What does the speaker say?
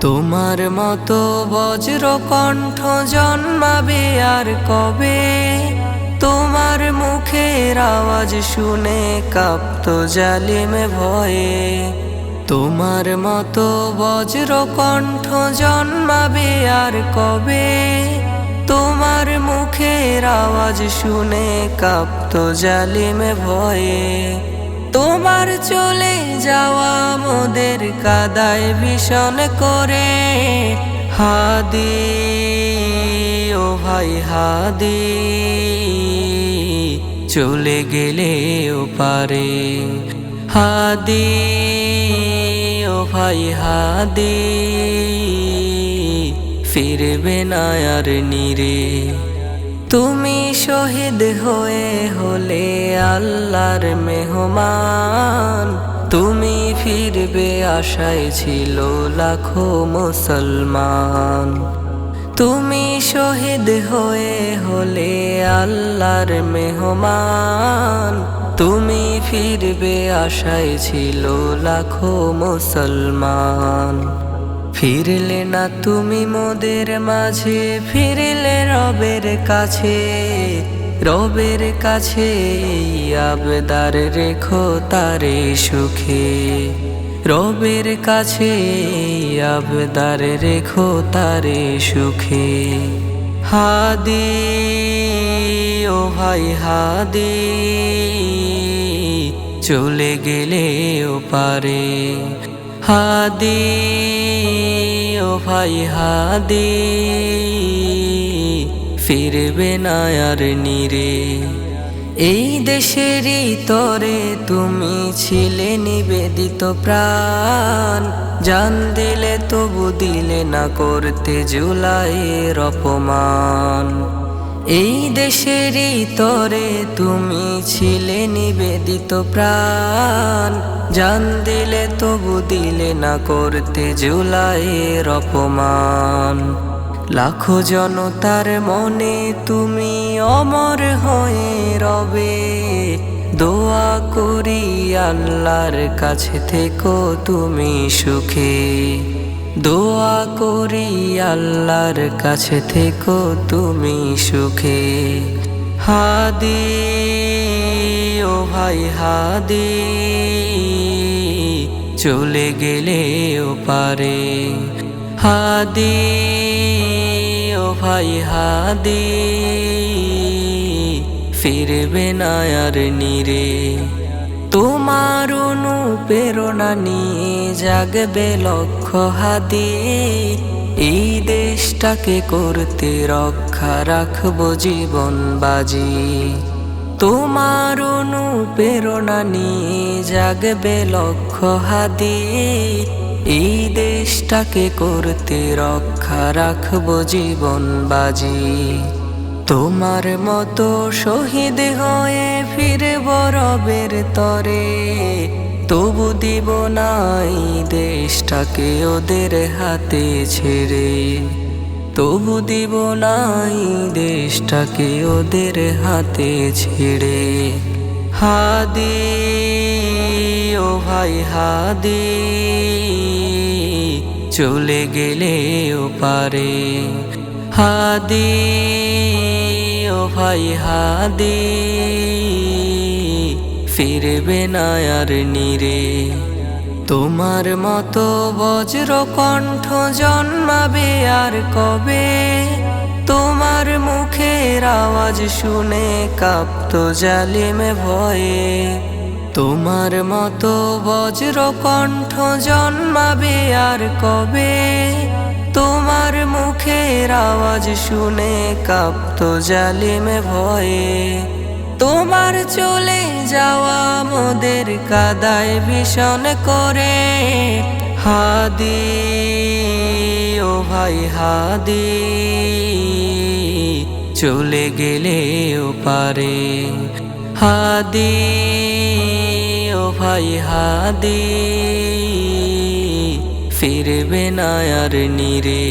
তোমার মতো বজ্র কণ্ঠ জন্মাবে আর কবে? তোমার মুখের আওয়াজ শুনে কাঁপত জালিমে ভয়ে। তোমার মতো বজ্র কণ্ঠ জন্মাবে আর কবে? তোমার মুখের আওয়াজ শুনে কাঁপত জালিমে ভয়ে। তোমার চলে যাওয়া মোদের কাদায় ভীষণ করে। হাদি, ও ভাই হাদি, চলে গেলে ও পারে। হাদি, ও ভাই হাদি, ফিরবে না আর নিরে। তুমি শহীদ হয়ে হলে আল্লাহর মেহমান। তুমি ফিরবে আশায় ছিল লাখো মুসলমান। তুমি শহীদ হয়ে হলে আল্লাহর মেহমান। তুমি ফিরবে আশায় ছিল লাখো মুসলমান। ফিরলে না তুমি মোদের মাঝে, ফিরলে রবের কাছে। রবের কাছে আবদার রেখো তারে সুখে। রবের কাছে আবদার রেখো তারে সুখে। হাদি, ও ভাই হাদি, চলে গেলে ও পারে। হাদি, ও ভাই হাদি ফিরবে না আর নিরে। এই দেশেরই তরে তুমি ছিলে নিবেদিত প্রাণ। জান দিলে তবু দিলে না করতে জুলাইয়ের অপমান। এই দেশেরই তরে তুমি ছিলে নিবেদিত প্রাণ। জান দিলে তবু দিলে না করতে জুলাইয়ের অপমান। লাখো জনতার মনে তুমি অমর হয়ে রবে। দোয়া করি আল্লাহর কাছে থেকো তুমি সুখে। দোয়া করি আল্লাহর কাছে থেকো তুমি সুখে। হাদি, ও ভাই হাদি, চলে গেলে ও পারে। হাদি, ও ভাই হাদি, ফিরবে না আর নিরে। তোমার অনুপ্রেরণা নিয়ে জাগবে লক্ষ্য হাদি। এই দেশটাকে করতে রক্ষা রাখব জীবন বাজি। তোমার অনুপ্রেরণা নিয়ে জাগবে লক্ষ্য হাদি। এই দেশটাকে করতে রক্ষা রাখব জীবন বাজি। তোমার মতো শহীদ হয়ে ফিরব রবের তরে। তবু দিব নাই দেশটাকে ওদের হাতে ছেড়ে। তবু দিব নাই দেশটাকে ওদের হাতে ছেড়ে। হাদি, ও ভাই হাদি, চলে গেলে ও পারে। হাদি, ও ভাই হাদি, ফিরবে না আর নিরে। তোমার মতো বজ্র কণ্ঠ জন্মাবে আর কবে? তোমার মুখের আওয়াজ শুনে কাঁপত জালিমে ভয়ে। তোমার মতো বজ্র কণ্ঠ জন্মাবে আর কবে? তোমার মুখের আওয়াজ শুনে কাঁপত জালিমে ভয়ে। তোমার চলে যাওয়া মোদের কাদায় ভীষণ করে। হাদি, ও ভাই হাদি। চলে গেলে পারে। হাদি ও ভাই হাদি ফিরবে না আর নিরে।